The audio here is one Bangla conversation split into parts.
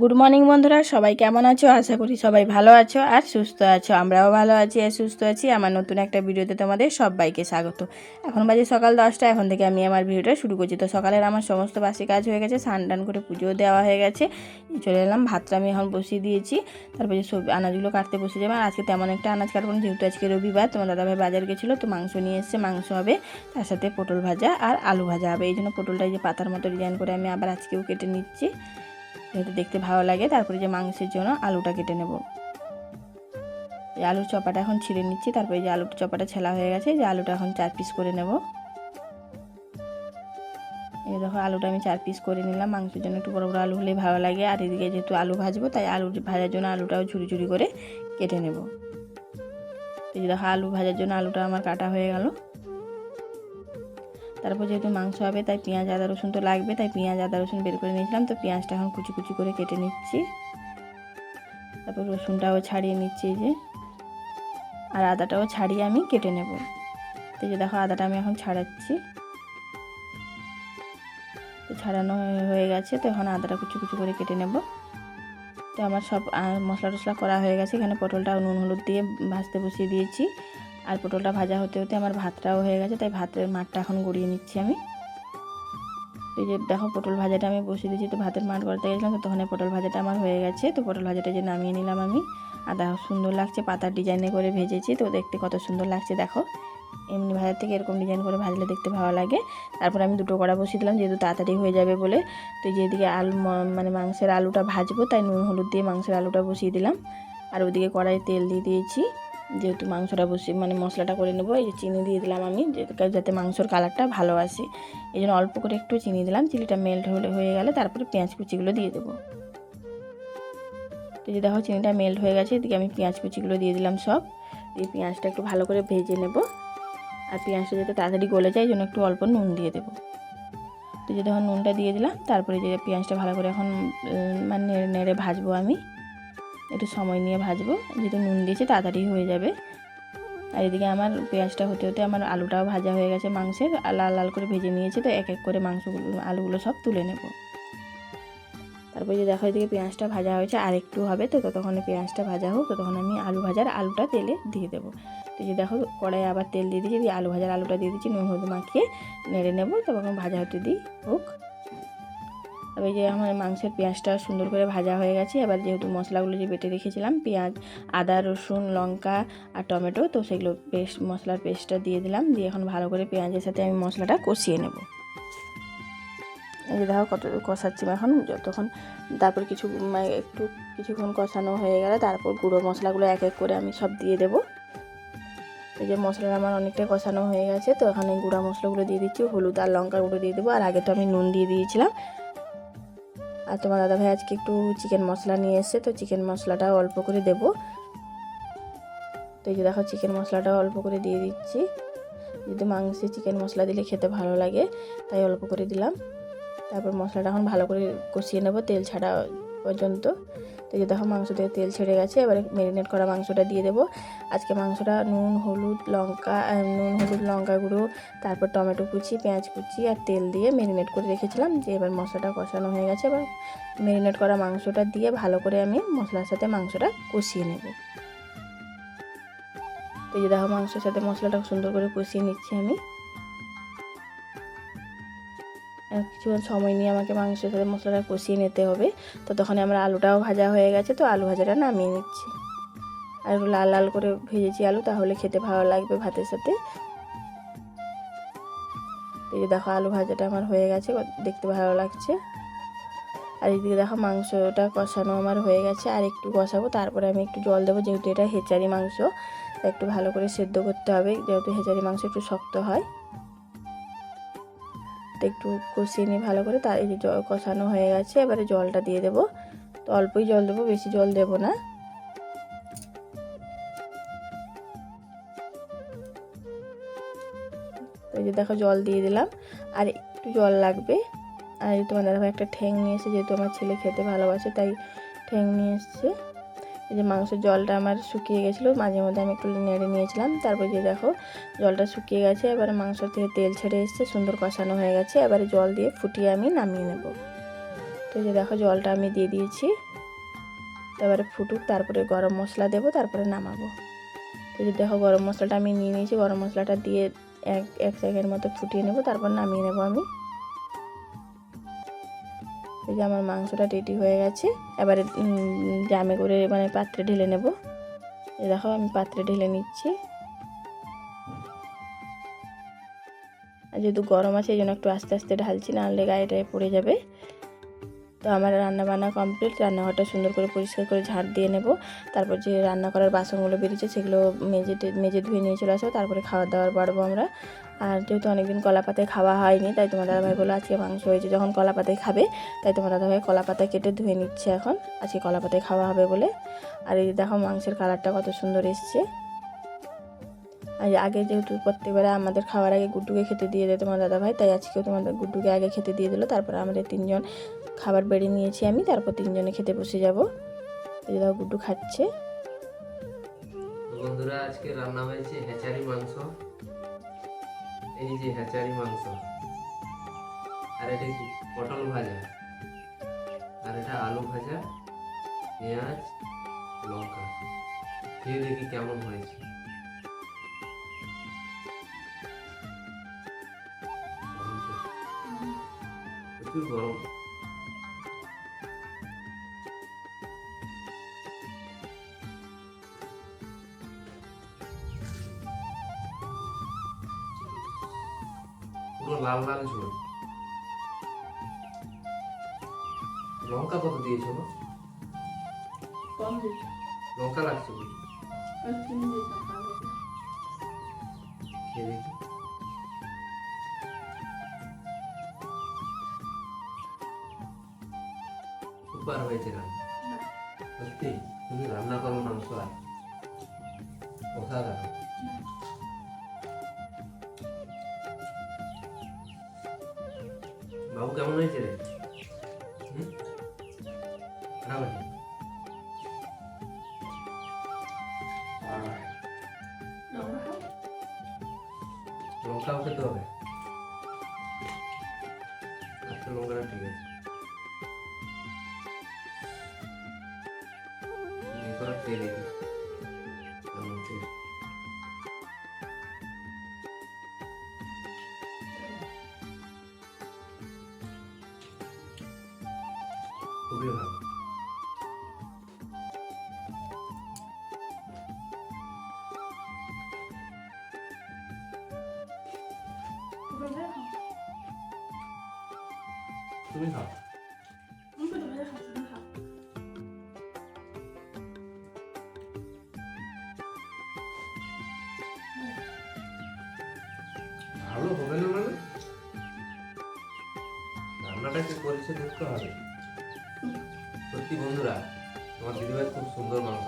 গুড মর্নিং বন্ধুরা। সবাই কেমন আছো? আশা করি সবাই ভালো আছো আর সুস্থ আছো। আমরাও ভালো আছি আর সুস্থ আছি। আমার নতুন একটা ভিডিওতে তোমাদের সবাইকে স্বাগত। এখন বাজে সকাল দশটা। এখন থেকে আমি আমার ভিডিওটা শুরু করছি। তো সকালের আমার সমস্ত বাসি কাজ হয়ে গেছে। স্নান টান করে পুজো দেওয়া হয়ে গেছে। চলে এলাম। ভাতটা আমি এখন বসিয়ে দিয়েছি। তারপরে সব আনাজগুলো কাটতে বসে যাব। আর আজকে তেমন একটা আনাজ কাটবো না। যেহেতু আজকে রবিবার, তোমার দাদাভাই বাজার গেছিল, তো মাংস নিয়ে এসছে। মাংস হবে, তার সাথে পটল ভাজা আর আলু ভাজা হবে। এই জন্য পটলটা যে পাতার মতো ডিজাইন করে আমি আবার আজকেও কেটে নিচ্ছি। যেহেতু দেখতে ভালো লাগে, তারপরে যে মাংসের জন্য আলুটা কেটে নেব। এই আলুর চপাটা এখন ছিঁড়ে নিচ্ছি, তারপরে যে আলুর চপাটা ছেলা হয়ে গেছে যে আলুটা এখন চার পিস করে নেব। এই দেখো, আলুটা আমি চার পিস করে নিলাম, মাংসের জন্য একটু বড় বড় আলু হলেই ভালো লাগে। আর এদিকে যেহেতু আলু ভাজবো, তাই আলু ভাজার জন্য আলুটাও ঝুড়ি ঝুড়ি করে কেটে নেব। এই দেখো, আলু ভাজার জন্য আলুটা আমার কাটা হয়ে গেল। তারপর যেহেতু মাংস হবে, তাই পেঁয়াজ, আদা, রসুন তো লাগবে, তাই পেঁয়াজ, আদা, রসুন বের করে নিয়েছিলাম। তো পেঁয়াজটা এখন কুচি কুচি করে কেটে নিচ্ছি। তারপর রসুনটাও ছাড়িয়ে নিচ্ছি যে। আর আদাটাও ছাড়িয়ে আমি কেটে নেব। তো যে দেখো, আদাটা আমি এখন ছাড়াচ্ছি। তো ছাড়ানো হয়ে গেছে, তো এখন আদাটা কুচি কুচি করে কেটে নেব। তো আমার সব মশলা টশলা করা হয়ে গেছে। এখানে পটলটা নুন, হলুদ দিয়ে ভাজতে বসিয়ে দিয়েছি। আর পটলটা ভাজা হতে হতে আমার ভাতটাও হয়ে গেছে, তাই ভাতের মাঠটা এখন গড়িয়ে নিচ্ছি আমি। এই যে দেখো পটল ভাজাটা আমি বসিয়ে দিয়েছি, তো ভাতের মাঠ করতে গেছিলাম, তো তখন পটল ভাজাটা আমার হয়ে গেছে, তো পটল ভাজাটা যে নামিয়ে নিলাম আমি। আর দেখো সুন্দর লাগছে, পাতার ডিজাইনে করে ভেজেছি, তো দেখতে কত সুন্দর লাগছে, দেখো। এমনি ভাজার থেকে এরকম ডিজাইন করে ভাজলে দেখতে ভালো লাগে। তারপর আমি দুটো কড়া বসিয়ে দিলাম, যেহেতু তাড়াতাড়ি হয়ে যাবে বলে, তো যেদিকে আলু মানে মাংসের আলুটা ভাজবো, তাই নুন, হলুদ দিয়ে মাংসের আলুটা বসিয়ে দিলাম। আর ওদিকে কড়াই তেল দিয়ে দিয়েছি। যেহেতু মাংসটা বসে মানে মশলাটা করে নেব, এই যে চিনি দিয়ে দিলাম আমি যাতে মাংসর কালারটা ভালো আসে। এই জন্য অল্প করে একটু চিনি দিলাম, চিনিটা মেল্ট হয়ে গেলে তারপরে পেঁয়াজ কুচিগুলো দিয়ে দেবো। তো যে দেখো চিনিটা মেল্ট হয়ে গেছে, এদিকে আমি পেঁয়াজ কুচিগুলো দিয়ে দিলাম সব। দিয়ে পেঁয়াজটা একটু ভালো করে ভেজে নেব। আর পেঁয়াজটা যাতে তাড়াতাড়ি গলে যায়, এই জন্য একটু অল্প নুন দিয়ে দেবো। তো যে দেখো নুনটা দিয়ে দিলাম, তারপরে যে পেঁয়াজটা ভালো করে এখন মানে নেড়ে ভাজবো আমি। একটু সময় নিয়ে ভাজবো। যেহেতু নুন দিয়েছি, তাড়াতাড়ি হয়ে যাবে। আর এদিকে আমার পেঁয়াজটা হতে হতে আমার আলুটাও ভাজা হয়ে গেছে মাংসের। লাল লাল করে ভেজে নিয়েছি তো, এক এক করে মাংসগুলো, আলুগুলো সব তুলে নেব। তারপর যে দেখো, এদিকে পেঁয়াজটা ভাজা হয়েছে, আর একটু হবে তো, ততক্ষণ পেঁয়াজটা ভাজা হোক, ততক্ষণ আমি আলু ভাজার আলুটা তেলে দিয়ে দেবো। তো যে দেখো কড়াই আবার তেল দিয়ে দিয়েছি, দিয়ে আলু ভাজার আলুটা দিয়ে দিচ্ছি নুন হলুদ মাখিয়ে নেড়ে নেব তখন ভাজা হতে দিই, হোক। তবে যে আমার মাংসের পেঁয়াজটা সুন্দর করে ভাজা হয়ে গেছে। এবার যেহেতু মশলাগুলো যে বেটে রেখেছিলাম, পেঁয়াজ, আদা, রসুন, লঙ্কা আর টমেটো, তো সেগুলো পেস্ট, মশলার পেস্টটা দিয়ে দিলাম। দিয়ে এখন ভালো করে পেঁয়াজের সাথে আমি মশলাটা কষিয়ে নেব। এই যে দেখো কত কষাচ্ছি এখন। যতক্ষণ তারপর কিছু একটু কিছুক্ষণ কষানো হয়ে গেলে তারপর গুঁড়ো মশলাগুলো এক এক করে আমি সব দিয়ে দেবো। এই যে মশলাটা আমার অনেকটাই কষানো হয়ে গেছে, তো এখানে গুঁড়া মশলাগুলো দিয়ে দিচ্ছি। হলুদ আর লঙ্কা গুঁড়ো দিয়ে দেবো। আর আগে তো আমি নুন দিয়ে দিয়েছিলাম। আর তোমার দাদা ভাই আজকে একটু চিকেন মশলা নিয়ে এসছে, তো চিকেন মশলাটা অল্প করে দেব। তো এই যে দেখো চিকেন মশলাটা অল্প করে দিয়ে দিচ্ছি। যদি মাংসে চিকেন মশলা দিলে খেতে ভালো লাগে, তাই অল্প করে দিলাম। তারপর মশলাটা এখন ভালো করে কষিয়ে নেব, তেল ছাড়া পর্যন্ত। তো যে দেখো মাংস থেকে তেল ছেড়ে গেছে, এবারে ম্যারিনেট করা মাংসটা দিয়ে দেবো। আজকে মাংসটা নুন, হলুদ, লঙ্কা নুন, হলুদ, লঙ্কা গুঁড়ো, তারপর টমেটো কুচি, পেঁয়াজ কুচি আর তেল দিয়ে ম্যারিনেট করে রেখেছিলাম। যে এবার মশলাটা কষানো হয়ে গেছে, এবার ম্যারিনেট করা মাংসটা দিয়ে ভালো করে আমি মশলার সাথে মাংসটা কষিয়ে নেব। তো যে দেখো মাংসের সাথে মশলাটা সুন্দর করে কষিয়ে নিচ্ছি আমি। কিছুক্ষণ সময় নিয়ে আমাকে মাংসের সাথে মশলাটা কষিয়ে নিতে হবে। তো তখন আমার আলুটাও ভাজা হয়ে গেছে, তো আলু ভাজাটা নামিয়ে নিচ্ছি। আর একটু লাল লাল করে ভেজেছি আলু, তাহলে খেতে ভালো লাগবে ভাতের সাথে। এই যে দেখো, আলু ভাজাটা আমার হয়ে গেছে দেখতে ভালো লাগছে। আর এদিকে দেখো, মাংসটা কষানো আমার হয়ে গেছে, আর একটু কষাবো, তারপরে আমি একটু জল দেবো, যেহেতু এটা হেচারি মাংস একটু ভালো করে সেদ্ধ করতে হবে, যেহেতু হেচারি মাংস একটু শক্ত হয়। একটু কষিয়ে নিই ভালো করে তার এই কষানো হয়ে গেছে, এবারে জলটা দিয়ে দেবো। তো অল্পই জল দেবো, বেশি জল দেবো না। এই যে দেখো জল দিয়ে দিলাম। আর একটু জল লাগবে। আর তোমার দাদাভাই একটা ঠ্যাং নিয়ে এসে যেহেতু আমার ছেলে খেতে ভালোবাসে, তাই ঠ্যাং নিয়ে এসছে। এই যে মাংসের জলটা আমার শুকিয়ে গেছিল, মাঝে মধ্যে আমি একটু নেড়ে নিয়েছিলাম। তারপর যে দেখো, জলটা শুকিয়ে গেছে, এবারে মাংস থেকে তেল ছেড়ে এসছে, সুন্দর কষানো হয়ে গেছে। এবারে জল দিয়ে ফুটিয়ে আমি নামিয়ে নেব। তো যে দেখো, জলটা আমি দিয়ে দিয়েছি। এবারে ফুটুক, তারপরে গরম মশলা দেবো, তারপরে নামাবো। তো যে দেখো, গরম মশলাটা আমি নিয়ে নিয়েছি, গরম মশলাটা দিয়ে এক এক সেকেন্ড মতো ফুটিয়ে নেব, তারপর নামিয়ে নেব আমি। এই যে আমার মাংসটা রেডি হয়ে গেছে। এবারে জামে করে মানে পাত্রে ঢেলে নেব। এই দেখো, আমি পাত্রে ঢেলে নিচ্ছি। আর যেহেতু গরম আছে, এই জন্য একটু আস্তে আস্তে ঢালছি নাহলে গায়ে পড়ে যাবে। তো আমার রান্না বান্না কমপ্লিট রান্নাঘরটা সুন্দর করে পরিষ্কার করে ঝাড় দিয়ে নেব। তারপর যে রান্না করার বাসনগুলো বেরিয়েছে, সেগুলো মেজে মেজে ধুয়ে নিয়ে চলে আসব। তারপরে খাবার দাবার বাড়বো আমরা। আর যেহেতু অনেকদিন কলা পাতায় খাওয়া হয়নি, তাই তোমার দাদাভাই বলে আজকে মাংস হয়েছে, যখন কলা পাতায় খাবে, তাই তোমার দাদাভাই কলা পাতায় কেটে ধুয়ে নিচ্ছে এখন। আজকে কলা পাতায় খাওয়া হবে বলে। আর এই দেখো মাংসের কালারটা কত সুন্দর এসছে। আর আগে যেহেতু প্রত্যেকবারে আমাদের খাওয়ার আগে গুড্ডুকে খেতে দিয়ে দেয় তোমার দাদাভাই, তাই আজকেও তোমাদের গুড্ডুকে আগে খেতে দিয়ে দিল। তারপরে আমাদের তিনজন খাবার বেড়ে নিয়েছি আমি, তারপর তিনজনে খেতে বসে যাব। দেখো গুড্ডু খাচ্ছে। বন্ধুরা, আজকে রান্না হয়েছে হেচারি মাংস। এই যে হেচারি মাংস, আর এটা কি? পটল ভাজা। আর এটা আলু ভাজা, পেঁয়াজ, লঙ্কা। খেয়ে দেখি কেমন হয়েছে। প্রচুর গরম। লাল লাল ঝোল। লঙ্কা কত দিয়েছ গো? লঙ্কা লাগছে খেয়ে দেখি সুপার হয়েছে রান্না। সত্যি তুমি রান্না করো মাংস আর। অসাধারণ। বাবু কেমন হয়েছে রে? হয়েছে? লঙ্কাও খেতে হবে। আচ্ছা লঙ্কাটা ঠিক আছে। এরপর তুমি খাও ভালো হবে না মানে রান্নাটা কি করেছে দেখতে হবে। সত্যি বন্ধুরা তোমার দিদিভাই খুব সুন্দর মাংস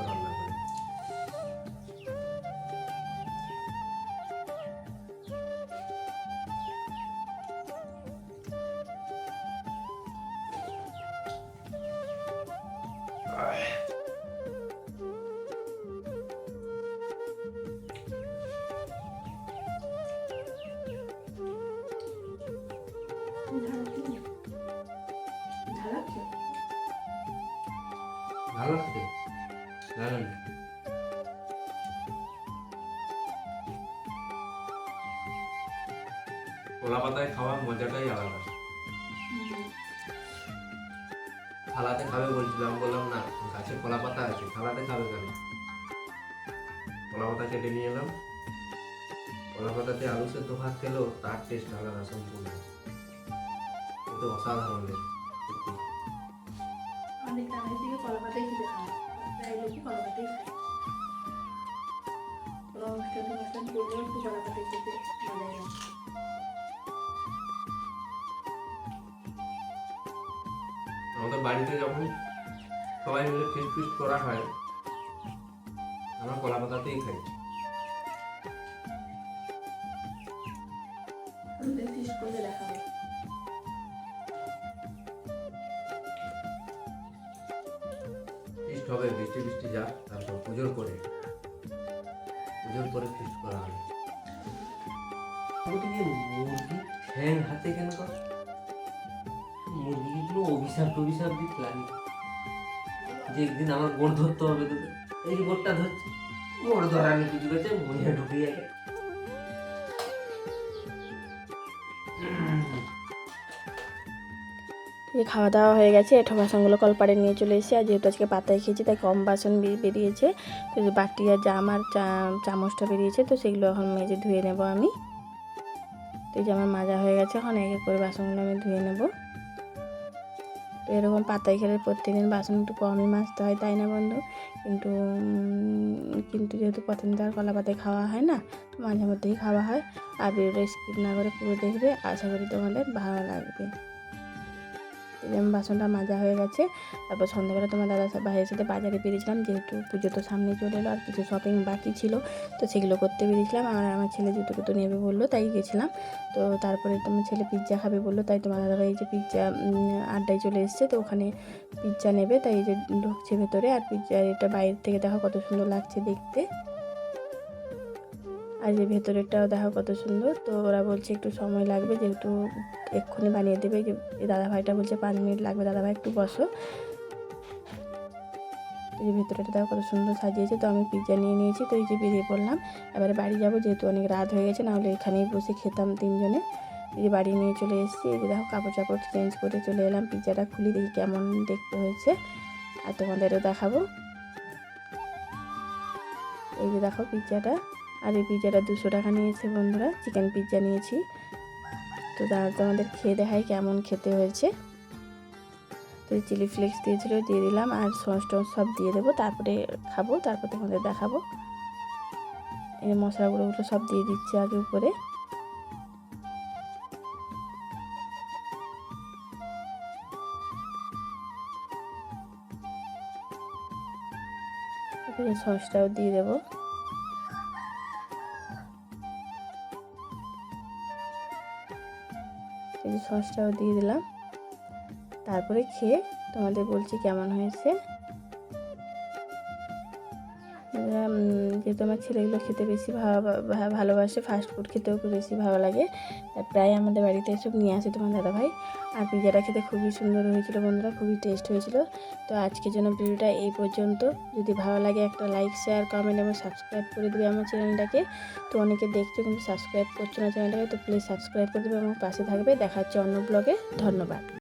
ভালো লাগছে দারুণ। কলা পাতায় খাওয়ার মজাটাই আলাদা। থালাতে খাবে বলছিলাম বললাম, না, গাছে কলা পাতা আছে, থালাতে খাবে কেন? কলা পাতা কেটে নিয়ে এলাম। কলা পাতাতে আলু সেদ্ধ ভাত খেলেও তার টেস্ট আলাদা, সম্পূর্ণ। অসাধারণ লাগে। দিকে কলাপাতাই খেতে খাই লোকই মজা লাগে আমাদের বাড়িতে যখন সবাই মিলে ফিস ফিস করা হয়, আমরা কলা পাতাতেই খাই। বৃষ্টি তারপর পুজোর করে। পুজোর করে করা হবে মুরগি ঠ্যাং হাতে কেন কর? মুরগিগুলো অভিশাপ টভিশাপ দিতে লাগে। যে একদিন আমার গোড় ধরতে হবে তোদের। এই যে গোড়টা ধরছি। গোড় ধরা নিয়ে কিছু গেছে মনে ঢুকে যাবে এই খাওয়া দাওয়া হয়ে গেছে। এঠো বাসনগুলো কলপাড়ে নিয়ে চলে এসেছি। আর যেহেতু আজকে পাতায় খেয়েছি, তাই কম বাসন বেরিয়েছে। তো বাটি আর জাম আর চামচটা বেরিয়েছে, তো সেগুলো এখন মেজে ধুয়ে নেব আমি। তো এই যে আমার মাজা হয়ে গেছে, এখন এক এক করে বাসনগুলো আমি ধুয়ে নেব। তো এরকম পাতায় খেলে প্রত্যেকদিন বাসন একটু কমই মাজতে হয়, তাই না বন্ধু? কিন্তু কিন্তু যেহেতু তো আর কলা পাতায় খাওয়া হয় না মাঝে মধ্যেই খাওয়া হয়। আর ভিডিওটা স্কিপ না করে পুরো দেখবে। আশা করি তোমাদের ভালো লাগবে। এই যে আমার বাসনটা মাজা হয়ে গেছে। তারপর সন্ধ্যাবেলা তোমার দাদা ভাইয়ের সাথে বাজারে বেরিয়েছিলাম, যেহেতু পুজো তো সামনে চলে এলো আর কিছু শপিং বাকি ছিল, তো সেগুলো করতে বেরিয়েছিলাম। আর আমার ছেলে জুতো টুতো নেবে বলল, তাই গেছিলাম। তো তারপরে তোমার ছেলে পিৎজা খাবে বলল, তাই তোমার দাদা ভাই যে পিৎজা আড্ডায় চলে এসছে, তো ওখানে পিৎজা নেবে, তাই এই যে ঢুকছে ভেতরে। আর পিৎজা এটা বাইরে থেকে দেখো কত সুন্দর লাগছে দেখতে। আর যে ভেতরেরটাও দেখো কত সুন্দর। তো ওরা বলছে একটু সময় লাগবে, যেহেতু এক্ষুনি বানিয়ে দেবে। যে এই দাদা ভাইটা বলছে পাঁচ মিনিট লাগবে দাদা ভাই একটু বসো। যে ভেতরেটা দেখো কত সুন্দর সাজিয়েছে। তো আমি পিৎজা নিয়ে নিয়েছি, তো এই যে বেরিয়ে পড়লাম। এবারে বাড়ি যাব, যেহেতু অনেক রাত হয়ে গেছে, নাহলে এখানেই বসে খেতাম তিনজনে। এই যে বাড়ি নিয়ে চলে এসেছি, এই যে দেখো কাপড় চাপড় চেঞ্জ করে চলে এলাম। পিৎজাটা খুলি, দেখি কেমন দেখতে হয়েছে। আর তোমাদেরও দেখাবো। এই যে দেখো পিৎজাটা আর এই পিৎজাটা দুশো টাকা নিয়েছে বন্ধুরা চিকেন পিৎজা নিয়েছি। তো তারা তোমাদের খেয়ে দেখায় কেমন খেতে হয়েছে। তো চিলি ফ্লেক্স দিয়েছিল, দিয়ে দিলাম, আর সস টস সব দিয়ে দেবো, তারপরে খাব, তারপর তোমাদের দেখাবো। এই মশলাগুলো ওগুলো সব দিয়ে দিচ্ছি আগে উপরে। সসটাও দিয়ে দেবো। সসটাও দিয়ে দিলাম। তারপরে খেয়ে তোমাদের বলছি কেমন হয়েছে। যেহেতু আমার ছেলেগুলো খেতে বেশি ভালোবাসে ফাস্ট ফুড খেতেও খুব বেশি ভালো লাগে। প্রায় আমাদের বাড়িতে এসব নিয়ে আসে তোমার দাদাভাই। আর পিজাটা খেতে খুবই সুন্দর হয়েছিল বন্ধুরা, খুবই টেস্ট হয়েছিল। তো আজকের জন্য ভিডিওটা এই পর্যন্ত। যদি ভালো লাগে একটা লাইক শেয়ার কমেন্ট এবং সাবস্ক্রাইব করে দেবে আমার চ্যানেলটাকে। তো অনেকে দেখছ কিন্তু সাবস্ক্রাইব করছ না চ্যানেলটাকে, তো প্লিজ সাবস্ক্রাইব করে দেবে আমার পাশে থাকবে। দেখা হচ্ছে অন্য ব্লগে ধন্যবাদ।